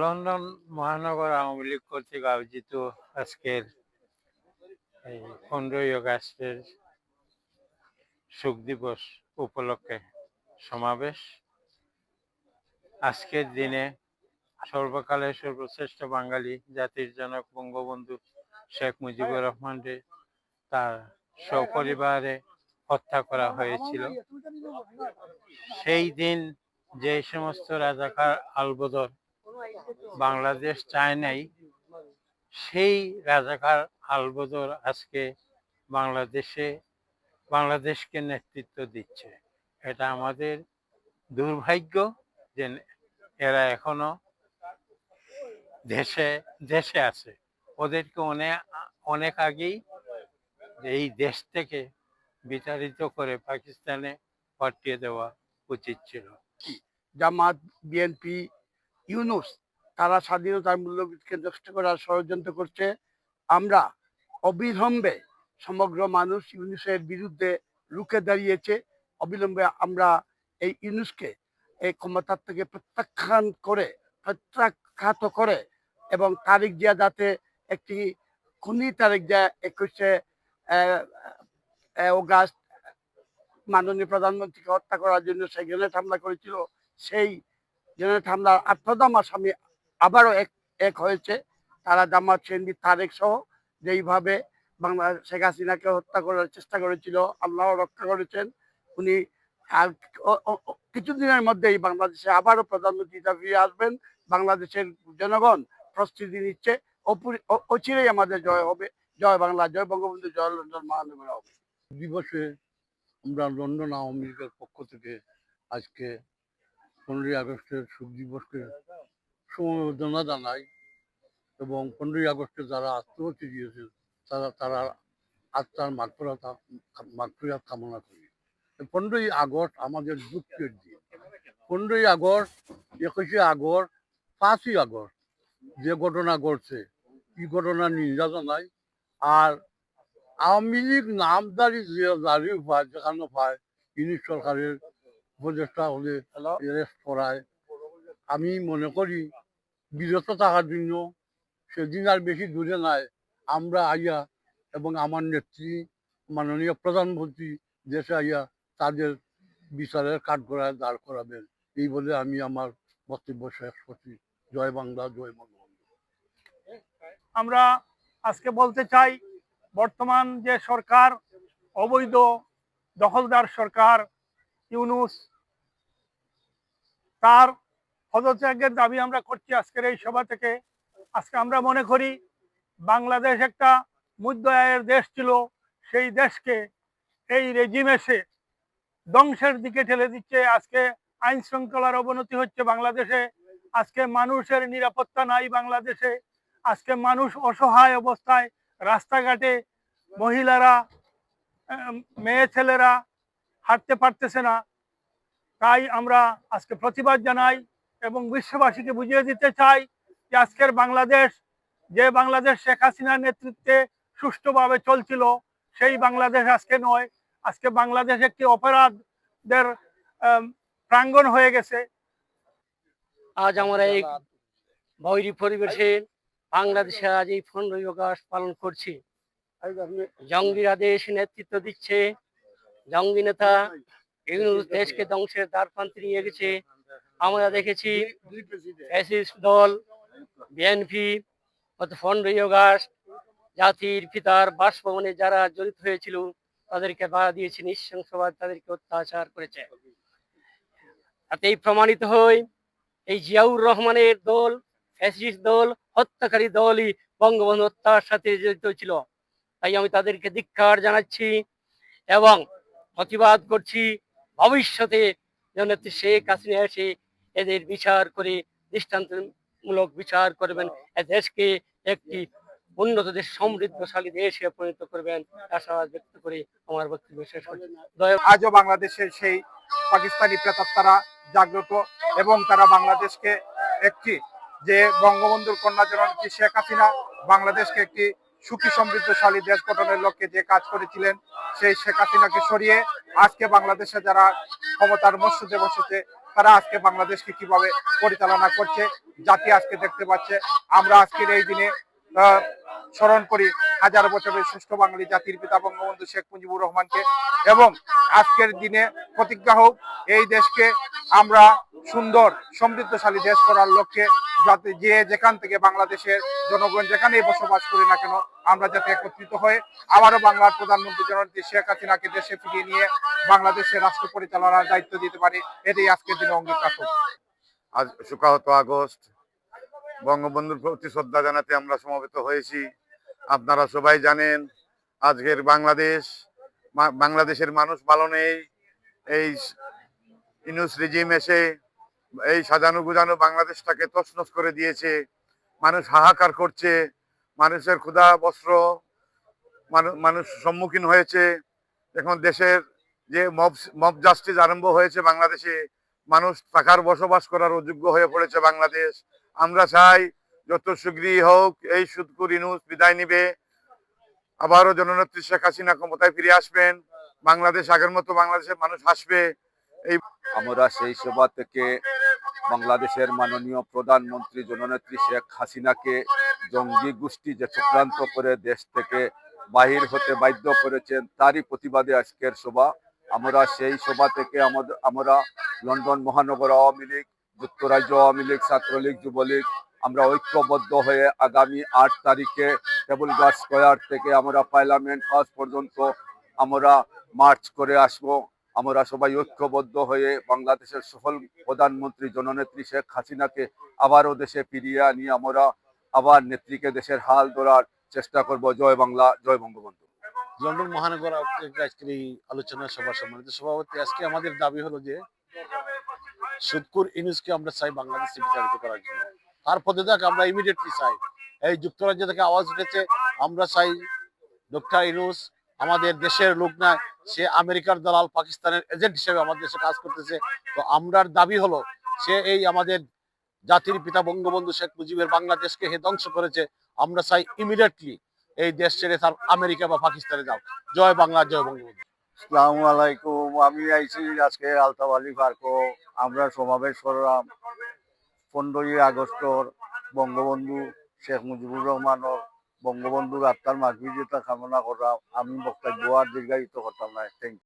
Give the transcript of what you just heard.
London মহানগর আওয়ামী লীগ কর্তৃক আয়োজিত আজকের এই পনেরোই আগস্টের শোক দিবস উপলক্ষে সমাবেশ। আজকের দিনে সর্বকালের সর্বশ্রেষ্ঠ বাঙালি জাতির জনক বঙ্গবন্ধু শেখ মুজিবুর রহমানকে তার সপরিবারে হত্যা করা হয়েছিল। সেই দিন যে সমস্ত রাজাকার আলবদর বাংলাদেশ চায় নাই সেই রাজাকার আলবদর আজকে বাংলাদেশে, বাংলাদেশকে নেতৃত্ব দিচ্ছে। এটা আমাদের দুর্ভাগ্য যে এরা এখনও দেশে দেশে আছে। ওদেরকে অনেক অনেক আগেই এই দেশ থেকে বিতাড়িত করে পাকিস্তানে পাঠিয়ে দেওয়া উচিত ছিল। জামাত, বিএনপি ইউনুস তারা স্বাধীনতার মূল্যবোধকে নষ্ট করার ষড়যন্ত্র করছে, আমরা অবিলম্বে সমগ্র মানুষ ইউনুসের বিরুদ্ধে রুখে দাঁড়িয়েছে। অবিলম্বে আমরা এই ইউনুসকে এই ক্ষমতার থেকে প্রত্যাখ্যান করে, প্রত্যাখ্যাত করে এবং তারিখ জিয়া যাতে একটি খুনি তারিখ জিয়া একুশে অগাস্ট মাননীয় প্রধানমন্ত্রীকে হত্যা করার জন্য সেই গ্রেনেড হামলা করেছিল, সেই গ্রেনেড হামলার আত্মদাম আসামি আবারও এক এক হয়েছে। তারা জামাত সেন্দি তারেক সহ যেইভাবে বাংলা শেখ হাসিনাকে হত্যা করার চেষ্টা করেছিল আল্লাহ রক্ষা করেছেন। উনি কিছুদিনের মধ্যেই বাংলাদেশে আবারও প্রধানমন্ত্রী ফিরে আসবেন। বাংলাদেশের জনগণ প্রস্তুতি নিচ্ছে। অচিরেই আমাদের জয় হবে। জয় বাংলা, জয় বঙ্গবন্ধু, জয় লন্ডন মহানগর হবে দিবসে আমরা লন্ডন আওয়ামী লীগের পক্ষ থেকে আজকে পনেরোই আগস্টের শোক দিবসকে সমবেদনা জানাই এবং পনেরোই আগস্টে যারা আত্মহত্যা দিয়েছে তারা তারা আত্মার মাগফিরাত মাগফিরাত কামনা করি। পনেরোই আগস্ট আমাদের দুঃখের দিন। পনেরোই আগস্ট, একুশে আগস্ট, পাঁচই আগস্ট যে ঘটনা ঘটছে, এই ঘটনা নিন্দা জানাই। আর আওয়ামী লীগ নামদারি যে জারি পায় যেখানে পায় ইনি সরকারের উপদেষ্টা হলে অ্যারেস্ট করায়। আমি মনে করি বিরত থাকার জন্য সেদিন আর বেশি দূরে নাই আমরা আইয়া এবং আমার নেত্রী মাননীয় প্রধানমন্ত্রী দেশে আইয়া তাদের বিচারের কাঠগড়ায় দাঁড় করাবেন। এই বলে আমি আমার বক্তব্য শেষ করছি। জয় বাংলা জয় বঙ্গবন্ধু। আমরা আজকে বলতে চাই বর্তমান যে সরকার অবৈধ দখলদার সরকার ইউনুস তার পদত্যাগের দাবি আমরা করছি আজকের এই সভা থেকে। আজকে আমরা মনে করি, বাংলাদেশ একটা মধ্য আয়ের দেশ ছিল, সেই দেশকে এই রেজিম এসে ধ্বংসের দিকে ঠেলে দিচ্ছে। আজকে আইন শৃঙ্খলার অবনতি হচ্ছে বাংলাদেশে। আজকে মানুষের নিরাপত্তা নাই বাংলাদেশে। আজকে মানুষ অসহায় অবস্থায় রাস্তাঘাটে মহিলারা মেয়ে ছেলেরা হাঁটতে পারতেছে না। তাই আমরা আজকে প্রতিবাদ জানাই এবং বিশ্ববাসীকে বুঝিয়ে দিতে চাই যে আজকের বাংলাদেশ, যে বাংলাদেশ শেখ হাসিনার নেতৃত্বে সুষ্ঠুভাবে চলছিল, সেই বাংলাদেশ আজকে নয়। আজকে বাংলাদেশ একটি অপরাধদের প্রাঙ্গণ হয়ে গেছে। আজ আমরা এই বৈরী পরিবেশে বাংলাদেশে আজ এই পনেরোই আগস্ট পালন করছি। জঙ্গিরা দেশ নেতৃত্ব দিচ্ছে। জঙ্গি নেতা ইউনুস দেশকে ধ্বংসের দ্বার প্রান্তে নিয়ে গেছে। আমরা দেখেছি দল বিএনপি গত পনেরোই আগস্ট জাতির পিতার বাসভবনে যারা জড়িত হয়েছিল তাদেরকে বাধা দিয়েছে নৃশংসবাদ তাদেরকে অত্যাচার করেছে। তাতেই প্রমাণিত হয় এই জিয়াউর রহমানের দল ফ্যাসিস্ট দল হত্যাকারী দলই বঙ্গবন্ধু হত্যার সাথে জড়িত ছিল। তাই আমি তাদেরকে ধিক্কার জানাচ্ছি এবং প্রতিবাদ করছি ভবিষ্যতে যেন শেখ হাসিনা এসে এদের বিচার করে, দৃষ্টান্তমূলক বিচার করবেন দেশকে একটি উন্নত দেশ, সমৃদ্ধশালী দেশে পরিণত করবেন আশাবাদ ব্যক্ত করে আমার বক্তব্য শেষ করছি। আজও বাংলাদেশের সেই পাকিস্তানি প্রেতাত্মারা জাগ্রত এবং তারা বাংলাদেশকে একটি যে বঙ্গবন্ধুর কন্যা জননেত্রী শেখ হাসিনা, বাংলাদেশকে একটি সুখী, সমৃদ্ধশালী দেশ গঠনের লক্ষ্যে যে কাজ করেছিলেন সেই শেখ হাসিনাকে সরিয়ে আজকে বাংলাদেশে যারা ক্ষমতার মসজিদে বসেছে, তারা আজকে বাংলাদেশকে কীভাবে পরিচালনা করছে, জাতি আজকে দেখতে পাচ্ছে। আমরা আজকের এই দিনে স্মরণ করি হাজার বছরের সুষ্ঠ বাঙালি জাতির পিতা বঙ্গবন্ধু শেখ মুজিবুর রহমানকে এবং আজকের দিনে প্রতিজ্ঞা হোক, এই দেশকে আমরা সুন্দর, সমৃদ্ধশালী দেশ করার লক্ষ্যে যাতে যে যেখান থেকে বাংলাদেশের জনগণ যেখানেই বসবাস করি না কেন, আমরা যাতে একত্রিত হয়ে আবারও বাংলার প্রধানমন্ত্রী জননেত্রী শেখ হাসিনাকে দেশে ফিরিয়ে নিয়ে বাংলাদেশের রাষ্ট্র পরিচালনার দায়িত্ব দিতে পারি, এটাই আজকের দিনে অঙ্গীকার আজ সুকাহত আগস্ট। বঙ্গবন্ধুর প্রতি শ্রদ্ধা জানাতে আমরা সমবেত হয়েছি। আপনারা সবাই জানেন, আজকের বাংলাদেশ বাংলাদেশের মানুষ পালনে এই ইনুস রিজিম এসে এই সাজানো গুজানো বাংলাদেশটাকে তছনছ করে দিয়েছে। মানুষ হাহাকার করছে, মানুষের ক্ষুধা, বস্ত্র মানুষ সম্মুখীন হয়েছে। এখন দেশের যে মব মব জাস্টিস আরম্ভ হয়েছে বাংলাদেশে, মানুষ থাকার বসবাস করার অযোগ্য হয়ে পড়েছে বাংলাদেশ। আমরা চাই যত শীঘ্রই হোক এই সুদকুর ইনুস বিদায় নিবে। আবারও জননেত্রী শেখ হাসিনা ক্ষমতায় ফিরে আসবেন। বাংলাদেশ আগের মতো বাংলাদেশের মানুষ হাসবে। আমরা সেই সভা থেকে বাংলাদেশের মাননীয় প্রধানমন্ত্রী জননেত্রী শেখ হাসিনাকে জঙ্গি গোষ্ঠী যে চক্রান্ত করে দেশ থেকে বাহির হতে বাধ্য করেছেন, তারই প্রতিবাদে আজকের সভা। আমরা সেই সভা থেকে আমরা লন্ডন মহানগর আওয়ামী লীগ, যুক্তরাজ্য আওয়ামী লীগ, ছাত্রলীগ, যুবলীগ, আমরা ঐক্যবদ্ধ হয়ে আগামী আট তারিখে টেবল গার্ড স্কোয়ার থেকে আমরা পার্লামেন্ট হাউস পর্যন্ত আমরা মার্চ করে আসব। আমরা সবাই ঐক্যবদ্ধ হয়ে বাংলাদেশের সফল প্রধানমন্ত্রী জননেত্রী শেখ হাসিনাকে আবারও দেশে ফিরিয়ে আনি, আমরা আবার নেত্রীকে দেশের হাল ধরার চেষ্টা করব। জয় বাংলা, জয় বঙ্গবন্ধু। লন্ডন মহানগর আজকের এই আলোচনা সভা সম্মানিত সভাপতি, আজকে আমাদের দাবি হলো যে সুদকুর ইনুসকে আমরা চাই বাংলাদেশে বিচারিত করার জন্য। তার পদত্যাগ আমরা ইমিডিয়েটলি চাই। এই যুক্তরাজ্য থেকে আওয়াজ উঠেছে, আমরা চাই ডক্টর ইনুস আমাদের দেশের লোক না সে আমেরিকার দালাল, পাকিস্তানের এজেন্ট হিসেবে আমাদের দেশে কাজ করতেছে। তো আমরার দাবি হলো, সে এই আমাদের জাতির পিতা বঙ্গবন্ধু শেখ মুজিবের বাংলাদেশকে হে ধ্বংস করেছে, আমরা চাই ইমিডিয়েটলি এই দেশ ছেড়ে তার আমেরিকা বা পাকিস্তানে যাও। জয় বাংলা, জয় বঙ্গবন্ধু। আসসালামু আলাইকুম, আমি আইছি আজকে আলতাবালি পার্কও আমরা সমাবেশ করলাম পনেরোই আগস্টর বঙ্গবন্ধু শেখ মুজিবুর রহমানের বঙ্গবন্ধুর আত্মার মাঘ কামনা করা আমি বক্তব্য আর দীর্ঘায়িত করতাম না। থ্যাংক